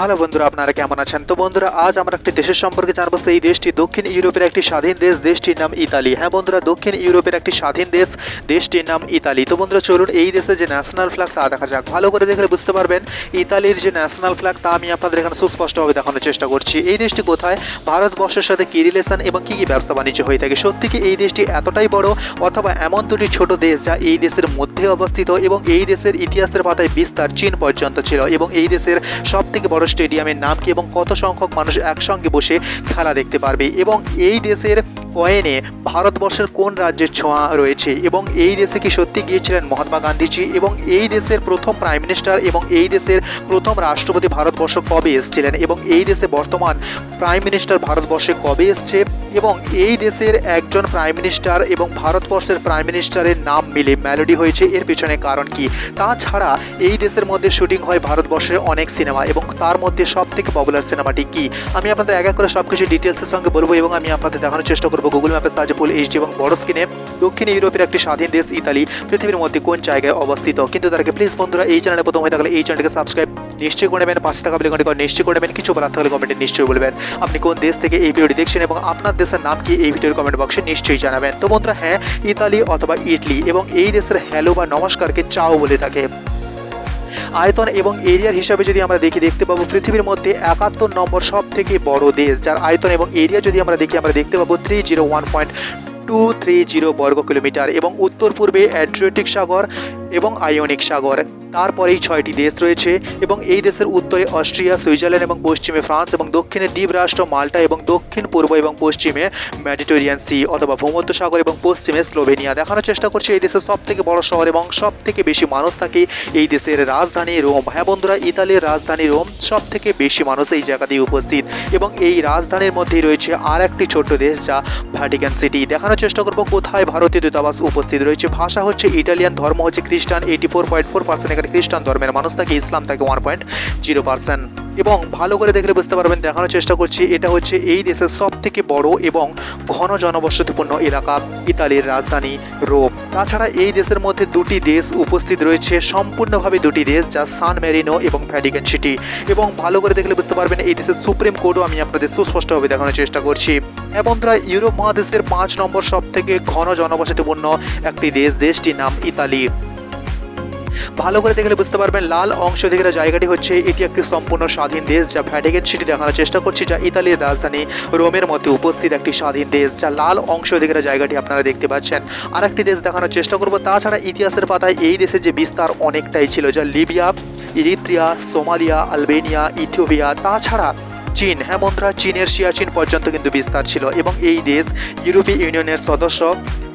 ভালো বন্ধুরা আপনারা কেমন আছেন? তো বন্ধুরা, আজ আমরা একটি দেশের সম্পর্কে জানব। এই দেশটি দক্ষিণ ইউরোপের একটি স্বাধীন দেশ, দেশটির নাম ইতালি। হ্যাঁ বন্ধুরা, দক্ষিণ ইউরোপের একটি স্বাধীন দেশ, দেশটির নাম ইতালি। তো বন্ধুরা, চলুন এই দেশের যে ন্যাশনাল ফ্ল্যাগ তা দেখা যাক। ভালো করে দেখলে বুঝতে পারবেন, ইতালির যে ন্যাশনাল ফ্ল্যাগ তা আমি আপনাদের এখানে সুস্পষ্টভাবে দেখানোর চেষ্টা করছি। এই দেশটি কোথায়? ভারতবর্ষের সাথে কী রিলেশন এবং কী কী ব্যবসা বাণিজ্য হয়ে থাকে? সত্যি কি এই দেশটি এতটাই বড় অথবা এমন দুটি ছোট দেশ যা এই দেশের মধ্যে অবস্থিত এবং এই দেশের ইতিহাসের পাতায় বিস্তার চীন পর্যন্ত ছিল এবং এই দেশের সব থেকে বড় স্টেডিয়ামের নাম কি এবং কত সংখ্যক মানুষ একসঙ্গে বসে খেলা দেখতে পারবে এবং এই দেশের কয়েনে ভারতবর্ষের কোন রাজ্যের ছোঁয়া রয়েছে? এবং এই দেশে কি সত্যি গিয়েছিলেন মহাত্মা গান্ধীজি? এবং এই দেশের প্রথম প্রাইম মিনিস্টার এবং এই দেশের প্রথম রাষ্ট্রপতি ভারতবর্ষ কবে এসেছিলেন? এবং এই দেশে বর্তমান প্রাইম মিনিস্টার ভারতবর্ষে কবে এসছে? এবং এই দেশের একজন প্রাইম মিনিস্টার এবং ভারতবর্ষের প্রাইম মিনিস্টারের নাম মিলে মেলোডি হয়েছে, এর পিছনে কারণ কি? তাছাড়া এই দেশের মধ্যে শুটিং হয় ভারতবর্ষের অনেক সিনেমা এবং তার মধ্যে সব থেকে পপুলার সিনেমাটি কি? আমি আপনাদের এক এক করে সব কিছু ডিটেলসের সঙ্গে বলব এবং আমি আপনাদের দেখানোর চেষ্টা করব। গুগল ম্যাপের সাহায্যে ফুল এইচডি এবং বড় স্ক্রিনে দক্ষিণ ইউরোপের একটি স্বাধীন দেশ ইতালি, পৃথিবীর মধ্যে কোন জায়গায় অবস্থিত? কিন্তু তার আগে প্লিজ বন্ধুরা, এই চ্যানেলে প্রথম হয়ে থাকলে এই চ্যানেলকে সাবস্ক্রাইব নিশ্চয়ই করে নেবেন, পাশে থাকা বেলকনটি নিশ্চয়ই করে নেবেন, কিছু বলার থাকলে কমেন্টে নিশ্চয়ই বলবেন। আপনি কোন দেশ থেকে এই ভিডিওটি দেখছেন এবং আপনার দেশের নাম কি এই ভিডিওর কমেন্ট বক্সে নিশ্চয়ই জানাবেন। তো বন্ধুরা হ্যাঁ ইতালি অথবা ইটলি এবং এই দেশের হ্যালো বা নমস্কারকে চাও বলে থাকে। আয়তন এবং এরিয়ার হিসাবে যদি আমরা দেখি, দেখতে পাবো পৃথিবীর মধ্যে একাত্তর নম্বর সব থেকে বড় দেশ, যার আয়তন এবং এরিয়া যদি আমরা দেখি, আমরা দেখতে পাবো three zero one point two three zero বর্গ কিলোমিটার এবং উত্তর পূর্বে অ্যাট্রিয়েটিক সাগর এবং আয়োনিক সাগর। তারপরেই ছয়টি দেশ রয়েছে এবং এই দেশের উত্তরে অস্ট্রিয়া, সুইজারল্যান্ড এবং পশ্চিমে ফ্রান্স এবং দক্ষিণে দ্বীপরাষ্ট্র মাল্টা এবং দক্ষিণ পূর্ব এবং পশ্চিমে মেডিটেরিয়ান সি অথবা ভূমধ্য সাগর এবং পশ্চিমে স্লোভেনিয়া। দেখানোর চেষ্টা করছে এই দেশের সব থেকে বড় শহর এবং সব থেকে বেশি মানুষ থাকে এই দেশের রাজধানী রোম। হ্যাঁ বন্ধুরা, ইতালির রাজধানী রোম সব থেকে বেশি মানুষ এই জায়গাতেই উপস্থিত এবং এই রাজধানীর মধ্যেই রয়েছে আর একটি ছোট্ট দেশ যা ভ্যাটিকান সিটি দেখানোর চেষ্টা করব কোথায় ভারতীয় দূতাবাস উপস্থিত রয়েছে। ভাষা হচ্ছে ইটালিয়ান, ধর্ম হচ্ছে Christian eighty four point four percent এখানে খ্রিস্টান ধর্মের মানুষ থাকে ইসলাম থাকে ওয়ান পয়েন্ট জিরো পার্সেন্ট এবং ভালো করে দেখলে বুঝতে পারবেন, দেখানোর চেষ্টা করছি, এটা হচ্ছে এই দেশের সব থেকে বড় এবং ঘন জনবসতিপূর্ণ এলাকা, ইতালির রাজধানী রোম। তাছাড়া এই দেশের মধ্যে দুটি দেশ উপস্থিত রয়েছে, সম্পূর্ণভাবে দুটি দেশ, যা সান মেরিনো এবং ভ্যাটিকান সিটি। এবং ভালো করে দেখলে বুঝতে পারবেন, এই দেশের সুপ্রিম কোর্টও আমি আপনাদের সুস্পষ্টভাবে দেখানোর চেষ্টা করছি। হ্যাঁ বন্ধুরা ইউরোপ মহাদেশের পাঁচ নম্বর সব থেকে ঘন জনবসতিপূর্ণ একটি দেশ, দেশটির নাম ইতালি। ভালো করে দেখলে বুঝতে পারবেন, লাল অংশ থেকে জায়গাটি হচ্ছে এটি একটি সম্পূর্ণ স্বাধীন দেশ, যা ভ্যাটিকান সিটি দেখানোর চেষ্টা করছি, যা ইতালির রাজধানী রোমের মধ্যে উপস্থিত একটি স্বাধীন দেশ, যা লাল অংশ থেকে জায়গাটি আপনারা দেখতে পাচ্ছেন। আর একটি দেশ দেখানোর চেষ্টা করব, তাছাড়া ইতিহাসের পাতায় এই দেশের যে বিস্তার অনেকটাই ছিল, যা Libya, Eritrea, Somalia, Albania, Ethiopia, তাছাড়া চীন। হ্যাঁ বন্ধুরা, চীনের সিয়াচিন পর্যন্ত কিন্তু বিস্তার ছিল এবং এই দেশ ইউরোপীয় ইউনিয়নের সদস্য।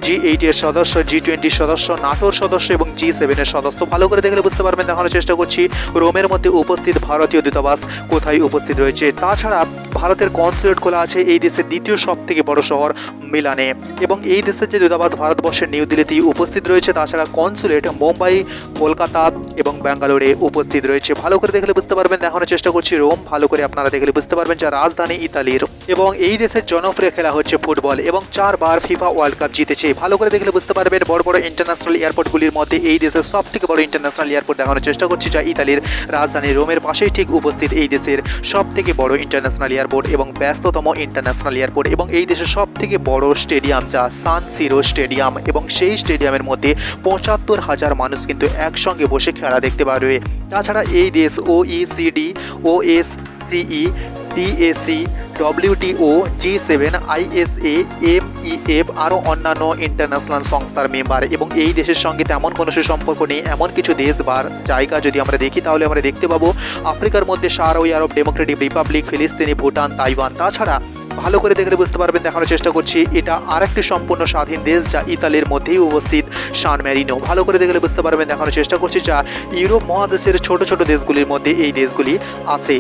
জি এইটের সদস্য জি টোয়েন্টির সদস্য, নাটোর সদস্য এবং জি সেভেনের সদস্য। ভালো করে দেখলে বুঝতে পারবেন, দেখানোর চেষ্টা করছি। রোমের মধ্যে উপস্থিত ভারতীয় দূতাবাস কোথায় উপস্থিত রয়েছে? তাছাড়া ভারতের কনসুলেট খোলা আছে এই দেশের দ্বিতীয় সব থেকে বড় শহর মিলানে। এবং এই দেশের যে দূতাবাস ভারতবর্ষের নিউ দিল্লিতেই উপস্থিত রয়েছে, তাছাড়া কনসুলেট মুম্বাই, কলকাতা এবং ব্যাঙ্গালোরে উপস্থিত রয়েছে। ভালো করে দেখলে বুঝতে পারবেন, দেখানোর চেষ্টা করছি। রোম ভালো করে আপনারা দেখলে বুঝতে পারবেন যা রাজধানী ইতালির এবং এই দেশের জনপ্রিয় খেলা হচ্ছে ফুটবল এবং চারবার ফিফা ওয়ার্ল্ড কাপ জিতেছে। ভালো করে দেখলে বুঝতে পারবেন বড় বড় ইন্টারন্যাশনাল এয়ারপোর্টগুলির মধ্যে এই দেশের সব থেকে বড় ইন্টারন্যাশনাল এয়ারপোর্ট দেখানোর চেষ্টা করছি, যা ইতালির রাজধানী রোমের পাশেই ঠিক উপস্থিত এই দেশের সব থেকে বড় ইন্টারন্যাশনাল এয়ারপোর্ট এবং ব্যস্ততম ইন্টারন্যাশনাল এয়ারপোর্ট এবং এই দেশের সব থেকে বড় স্টেডিয়াম যা সান সিরো স্টেডিয়াম এবং সেই স্টেডিয়ামের মধ্যে পঁচাত্তর হাজার মানুষ কিন্তু একসঙ্গে বসে খেলা দেখতে পারবে। তাছাড়া এই দেশ ও ইসিডি ও S CE DAC WTO G seven ISA MEF আরও অন্যান্য ইন্টারন্যাশনাল সংস্থার মেম্বার এবং এই দেশের সঙ্গে তেমন কোনো সুসম্পর্ক নেই, এমন কিছু দেশ বা জায়গা যদি আমরা দেখি, তাহলে আমরা দেখতে পাবো আফ্রিকার মধ্যে সারোই আরব ডেমোক্রেটিক রিপাবলিক ফিলিস্তিনি ভুটান তাইওয়ান তাছাড়া ভালো করে দেখলে বুঝতে পারবেন, দেখানোর চেষ্টা করছি, এটা আরেকটি সম্পূর্ণ স্বাধীন দেশ যা ইতালির মধ্যেই উপস্থিত সান ম্যারিনো ভালো করে দেখলে বুঝতে পারবেন, দেখানোর চেষ্টা করছি যা ইউরোপ মহাদেশের ছোট ছোট দেশগুলির মধ্যে এই দেশগুলি আছে।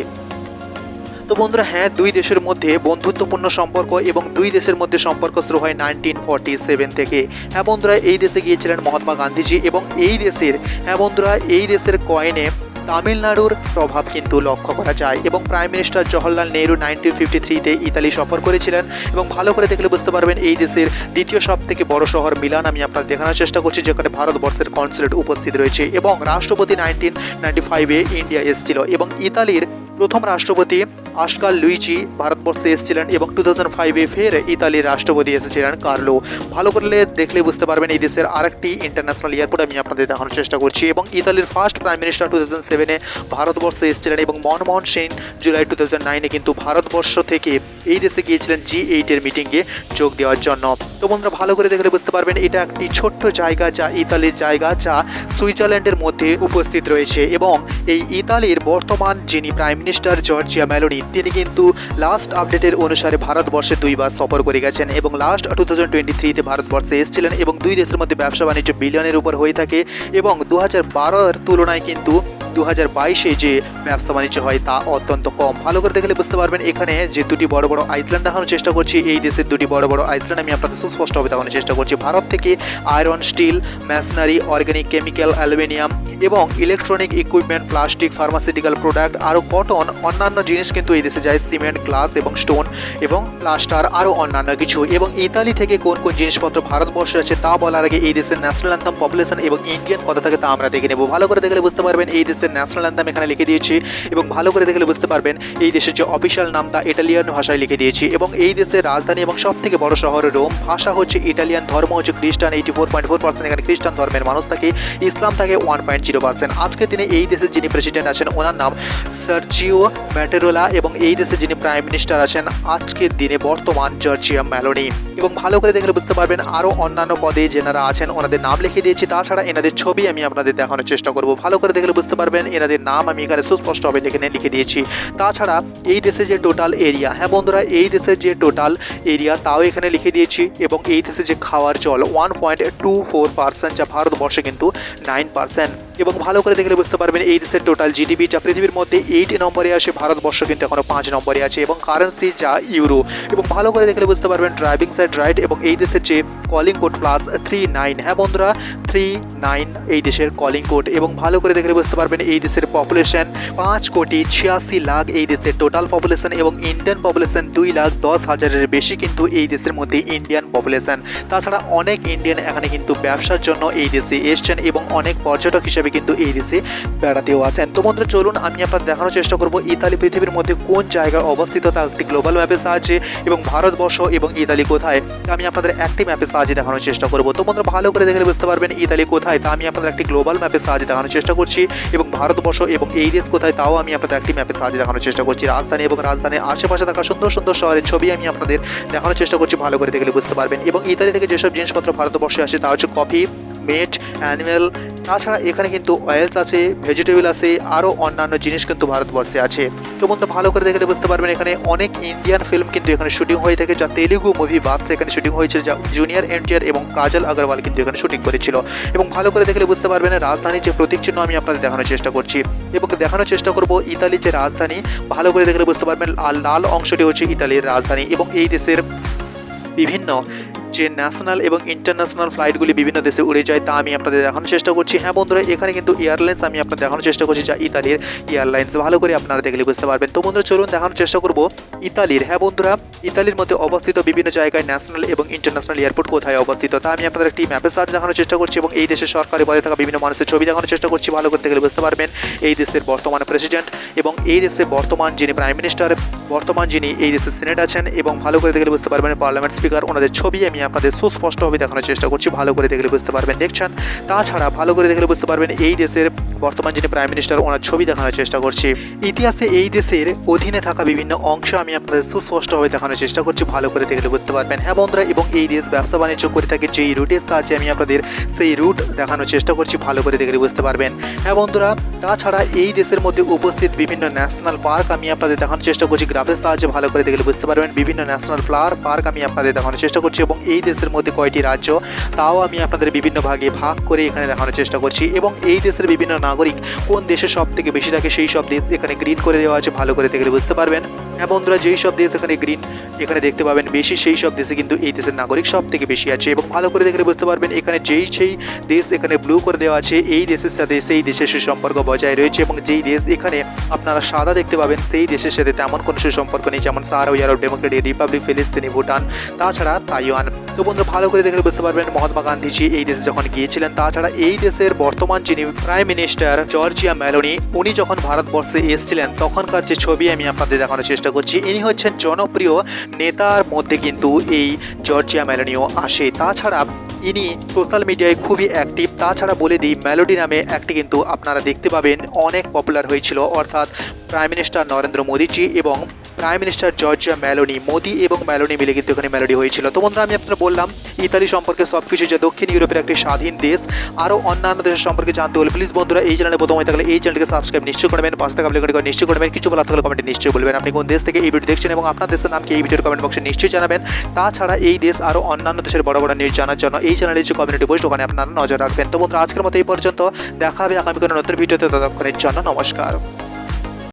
তো বন্ধুরা হ্যাঁ দুই দেশের মধ্যে বন্ধুত্বপূর্ণ সম্পর্ক এবং দুই দেশের মধ্যে সম্পর্ক শুরু হয় নাইনটিন ফর্টি সেভেন থেকে। হ্যাঁ বন্ধুরা, এই দেশে গিয়েছিলেন মহাত্মা গান্ধীজি এবং এই দেশের হ্যাঁ বন্ধুরা, এই দেশের কয়েনে তামিলনাড়ুর প্রভাব কিন্তু লক্ষ্য করা যায় এবং prime minister Jawaharlal Nehru nineteen fifty থ্রিতে ইতালি সফর করেছিলেন এবং ভালো করে দেখলে বুঝতে পারবেন এই দেশের দ্বিতীয় সব থেকে বড় শহর মিলান। আমি আপনার দেখানোর চেষ্টা করছি, যেখানে ভারতবর্ষের কনসুলেট উপস্থিত রয়েছে এবং রাষ্ট্রপতি নাইনটিন নাইনটি ফাইভে ইন্ডিয়া এসেছিল এবং ইতালির প্রথম রাষ্ট্রপতি আশকাল লুইজি ভারতবর্ষে এসেছিলেন এবং টু থাউজেন্ড ফাইভে ফের ইতালির রাষ্ট্রপতি এসেছিলেন কার্লো। ভালো করলে দেখলে বুঝতে পারবেন এই দেশের আরেকটি ইন্টারন্যাশনাল এয়ারপোর্ট আমি আপনাদের দেখানোর চেষ্টা করছি। এবং ইতালির first prime minister two thousand সেভেনে ভারতবর্ষে এসেছিলেন এবং Manmohan Sen July two thousand নাইনে কিন্তু ভারতবর্ষ থেকে এই দেশে গিয়েছিলেন জি এইটের মিটিংয়ে যোগ দেওয়ার জন্য। তো বন্ধুরা, ভালো করে দেখলে বুঝতে পারবেন এটা একটি ছোট্ট জায়গা যা ইতালির জায়গা যা সুইজারল্যান্ডের মধ্যে উপস্থিত রয়েছে। এবং এই ইতালির বর্তমান যিনি প্রাইম মিনিস্টার জর্জিয়া মেলোনি তিনি কিন্তু লাস্ট আপডেটের অনুসারে ভারতবর্ষে দুইবার সফর করে গেছেন এবং লাস্ট টু থাউজেন্ড টোয়েন্টি থ্রিতে ভারতবর্ষে এসেছিলেন এবং দুই দেশের মধ্যে ব্যবসা বাণিজ্য বিলিয়নের উপর হয়ে থাকে এবং দু হাজার বারোর তুলনায় কিন্তু দু হাজার বাইশে যে ব্যবসা বাণিজ্য হয় তা অত্যন্ত কম। ভালো করে দেখলে বুঝতে পারবেন এখানে যে দুটি বড় বড় আইসল্যান্ড দেখানোর চেষ্টা করছি, এই দেশের দুটি বড় বড় আইসল্যান্ড আমি আপনাদের সুস্পষ্টভাবে দেখানোর চেষ্টা করছি। ভারত থেকে iron steel machinery organic chemical aluminium এবং electronic equipment plastic pharmaceutical product আরও কটন অন্যান্য জিনিস কিন্তু এই দেশে যায় সিমেন্ট গ্লাস এবং স্টোন এবং প্লাস্টার আরও অন্যান্য কিছু। এবং ইতালি থেকে কোন কোন জিনিসপত্র ভারতবর্ষে আছে তা বলার আগে এই দেশের ন্যাশনাল অ্যান্থাম পপুলেশন এবং ইন্ডিয়ান কত থাকে তা আমরা দেখে নেব। ভালো করে দেখলে বুঝতে পারবেন এই দেশের ন্যাশনাল অ্যান্থাম এখানে লিখে দিয়েছি এবং ভালো করে দেখলে বুঝতে পারবেন এই দেশের যে অফিসিয়াল নাম তা ইটালিয়ান ভাষায় লিখে দিয়েছি। এবং এই দেশের রাজধানী এবং সব থেকে বড় শহর রোম, ভাষা হচ্ছে ইটালিয়ান ধর্ম হচ্ছে Christian eighty four point four percent এখানে খ্রিস্টান ধর্মের মানুষ থাকে, ইসলাম থাকে ওয়ান পয়েন্ট জিরো পার্সেন্ট। আজকের দিনে এই দেশের যিনি প্রেসিডেন্ট আছেন, ওনার নাম সার্জিও ম্যাটেরোলা এবং এই দেশের যিনি প্রাইম মিনিস্টার আছেন, আজকের দিনে বর্তমান জর্জিয়া ম্যালোনি এবং ভালো করে দেখলে বুঝতে পারবেন, আরও অন্যান্য পদে যেনারা আছেন, ওনাদের নাম লিখে দিয়েছি। তাছাড়া এনাদের ছবি আমি আপনাদের দেখানোর চেষ্টা করব। ভালো করে দেখলে বুঝতে পারবেন, এনাদের নাম আমি এখানে সুস্পষ্টভাবে লিখে লিখে দিয়েছি। তাছাড়া এই দেশে যে টোটাল এরিয়া হ্যাঁ বন্ধুরা, এই দেশের যে টোটাল এরিয়া তাও এখানে লিখে দিয়েছি। এবং এই দেশে যে খাওয়ার জল one point two four percent যা ভারতবর্ষে কিন্তু নাইন পার্সেন্ট এবং ভালো করে দেখলে বুঝতে পারবেন এই দেশের টোটাল জিডিপি যা পৃথিবীর মধ্যে এইট নম্বরে আসে, ভারতবর্ষ কিন্তু এখনও পাঁচ নম্বরে আছে এবং কারেন্সি যা ইউরো এবং ভালো করে দেখলে বুঝতে পারবেন ড্রাইভিং সাইড রাইট এবং এই দেশের যে calling code plus three nine হ্যাঁ বন্ধুরা থ্রি নাইন এই দেশের কলিং কোড এবং ভালো করে দেখলে বুঝতে পারবেন এই দেশের পপুলেশন পাঁচ কোটি ছিয়াশি লাখ এই দেশের টোটাল পপুলেশন এবং ইন্ডিয়ান পপুলেশন দুই লাখ দশ হাজারের বেশি কিন্তু এই দেশের মধ্যে ইন্ডিয়ান পপুলেশন তাছাড়া অনেক ইন্ডিয়ান এখানে কিন্তু ব্যবসার জন্য এই দেশে এসছেন এবং অনেক পর্যটক হিসেবে কিন্তু এই দেশে বেড়াতেও আসেন তো বন্ধুরা, চলুন আমি আপনার দেখানোর চেষ্টা করব ইতালি পৃথিবীর মধ্যে কোন জায়গায় অবস্থিত তা একটি গ্লোবাল ম্যাপের সাহায্যে এবং ভারতবর্ষ এবং ইতালি কোথায়। আমি আপনাদের একটি ম্যাপের সাহায্যে দেখানোর চেষ্টা করব। তো বন্ধুরা, ভালো করে দেখলে বুঝতে পারবেন, ইতালি কোথায়? তা আমি আপনাদের একটি গ্লোবাল ম্যাপের সাহায্যে দেখানোর চেষ্টা করছি এবং ভারতবর্ষ এবং এই দেশ কোথায়, তাও আমি আপনাদের একটি ম্যাপের সাহায্যে দেখানোর চেষ্টা করছি। রাজধানী এবং রাজধানীর আশেপাশে থাকা সুন্দর সুন্দর শহরের ছবি আমি আপনাদের দেখানোর চেষ্টা করছি, ভালো করে দেখলে বুঝতে পারবেন। এবং ইতালি থেকে যেসব জিনিসপত্র ভারতবর্ষে আসে, তা হচ্ছে কফি মেট অ্যানিমেল তাছাড়া এখানে কিন্তু অয়েলস আছে ভেজিটেবল আছে আরও অন্যান্য জিনিস কিন্তু ভারতবর্ষে আছে। তো বন্ধু ভালো করে দেখলে বুঝতে পারবেন, এখানে অনেক ইন্ডিয়ান ফিল্ম কিন্তু এখানে শুটিং হয়ে থাকে, যা তেলুগু মুভি বাদশা এখানে শুটিং হয়েছিল যা জুনিয়র এনটিআর এবং কাজল আগরওয়াল কিন্তু এখানে শুটিং করেছিল। এবং ভালো করে দেখলে বুঝতে পারবেন, রাজধানীর যে প্রতীক চিহ্ন আমি আপনাদের দেখানোর চেষ্টা করছি। এবং দেখানোর চেষ্টা করব ইতালির যে রাজধানী, ভালো করে দেখলে বুঝতে পারবেন লাল অংশটি হচ্ছে ইতালির রাজধানী। এবং এই দেশের বিভিন্ন যে ন্যাশনাল এবং ইন্টারন্যাশনাল ফ্লাইটগুলি বিভিন্ন দেশে উড়ে যায় তা আমি আপনাদের দেখানোর চেষ্টা করছি। হ্যাঁ বন্ধুরা, এখানে কিন্তু এয়ারলাইন্স আমি আপনাদের দেখানোর চেষ্টা করছি যা ইতালির এয়ারলাইন্স ভালো করে আপনারা দেখলে বুঝতে পারবেন। তো বন্ধুরা, চলুন দেখানোর চেষ্টা করব ইতালির। হ্যাঁ বন্ধুরা, ইতালির মধ্যে অবস্থিত বিভিন্ন জায়গায় ন্যাশনাল এবং ইন্টারন্যাশনাল এয়ারপোর্ট কোথায় অবস্থিত তা আমি আপনাদের একটি ম্যাপের সাহায্যে দেখানোর চেষ্টা করছি এবং এই দেশের সরকারি পদে থাকা বিভিন্ন মানুষের ছবি দেখানোর চেষ্টা করছি। ভালো করতে গেলে বুঝতে পারবেন, এই দেশের বর্তমান প্রেসিডেন্ট এবং এই দেশে বর্তমান যিনি প্রাইম মিনিস্টার বর্তমান যিনি এই দেশের সিনেট আছেন এবং ভালো করে দেখলে বুঝতে পারবেন পার্লামেন্ট স্পিকার ওনাদের ছবি আমি আপনাদের সুস্পষ্টভাবে দেখানোর চেষ্টা করছি। ভালো করে দেখলে বুঝতে পারবেন, দেখছেন? তাছাড়া ভালো করে দেখলে বুঝতে পারবেন এই দেশের বর্তমান যিনি প্রাইম মিনিস্টার ওনার ছবি দেখানোর চেষ্টা করছি। ইতিহাসে এই দেশের অধীনে থাকা বিভিন্ন অংশ আমি আপনাদের সুস্পষ্টভাবে দেখানোর চেষ্টা করছি। ভালো করে দেখলে বুঝতে পারবেন। হ্যাঁ বন্ধুরা, এবং এই দেশ ব্যবসা বাণিজ্য করে থাকে যেই রুটের সাহায্যে আমি আপনাদের সেই রুট দেখানোর চেষ্টা করছি। ভালো করে দেখলে বুঝতে পারবেন। হ্যাঁ বন্ধুরা, তাছাড়া এই দেশের মধ্যে উপস্থিত বিভিন্ন ন্যাশনাল পার্ক আমি আপনাদের দেখানোর চেষ্টা করছি। গ্রাফের সাহায্যে ভালো করে দেখলে বুঝতে পারবেন। বিভিন্ন ন্যাশনাল ফ্লাওয়ার পার্ক আমি আপনাদের দেখানোর চেষ্টা করছি এবং এই দেশের মধ্যে কয়টি রাজ্য, তাও আমি আপনাদের বিভিন্ন ভাগে ভাগ করে এখানে দেখানোর চেষ্টা করছি। এবং এই দেশের বিভিন্ন নাগরিক কোন দেশে সব থেকে বেশি থাকে, সেই সব দেশ এখানে গ্রিন করে দেওয়া আছে, ভালো করে দেখলে বুঝতে পারবেন। হ্যাঁ বন্ধুরা, যেই সব দেশ এখানে গ্রিন এখানে দেখতে পাবেন বেশি, সেই সব দেশে কিন্তু এই দেশের নাগরিক সব থেকে বেশি আছে এবং ভালো করে দেখলে বুঝতে পারবেন এখানে যেই, সেই দেশ এখানে ব্লু করে দেওয়া আছে, এই দেশের সাথে, সেই দেশের সুসম্পর্ক বজায় রয়েছে এবং যেই দেশ এখানে আপনারা সাদা দেখতে পাবেন, সেই দেশের সাথে তেমন কোনো সুসম্পর্ক নেই, যেমন সারা ইয়ারব ডেমোক্রেটিক রিপাবলিক ফিলিস্তিনি, ভুটান, তাছাড়া তাইওয়ান। তো বন্ধুরা, ভালো করে দেখলে বুঝতে পারবেন, মহাত্মা গান্ধীজি এই দেশে যখন গিয়েছিলেন, তাছাড়া এই দেশের বর্তমান যিনি প্রাইম মিনিস্টার জর্জিয়া মেলোনি উনি যখন ভারতবর্ষে এসেছিলেন, তখনকার যে ছবি আমি আপনাদের দেখানোর চেষ্টা করছি। ইনি হচ্ছেন জনপ্রিয় নেতার মধ্যে কিন্তু এই জর্জিয়া ম্যালোনিও আসে। তাছাড়া ইনি সোশ্যাল মিডিয়ায় খুবই অ্যাক্টিভ তাছাড়া বলে দিই, মেলোডি নামে একটি কিন্তু আপনারা দেখতে পাবেন। অনেক পপুলার হয়েছিল। অর্থাৎ প্রাইম মিনিস্টার নরেন্দ্র মোদীজি এবং prime minister Giorgia Meloni Modi এবং মেলোনি মিলে কিন্তু এখানে মেলোডি হয়েছিল। তো বন্ধুরা, আমি আপনারা বললাম, ইতালি সম্পর্কে সব কিছু যে দক্ষিণ ইউরোপের একটি স্বাধীন দেশ, আরও অন্যান্য দেশের সম্পর্কে জানতে হলে প্লিজ বন্ধুরা, এই চ্যানেলে প্রথম হয়ে থাকলে এই চ্যানেলকে সাবস্ক্রাইব নিশ্চয় করবেন পাঁচ বেল করে নিশ্চয় করবেন কিছু বলার থাকলে কমেন্টে নিশ্চয়ই বলবেন। আপনি কোন দেশ থেকে এই ভিডিও দেখছেন এবং আপনার দেশের নামকে এই ভিডিওর কমেন্ট বক্সে নিশ্চয়ই জানাবেন। তাছাড়া এই দেশ আরও অন্যান্য দেশের বড় বড় নিউজ জানার জন্য এই চ্যানেলের যে কমিউনিটি পোস্ট ওখানে আপনারা নজর রাখবেন। তো বন্ধুরা, আজকের মতো এই পর্যন্ত। দেখা হবে আগামী কোনো নতুন ভিডিওতে ততক্ষণের জন্য নমস্কার।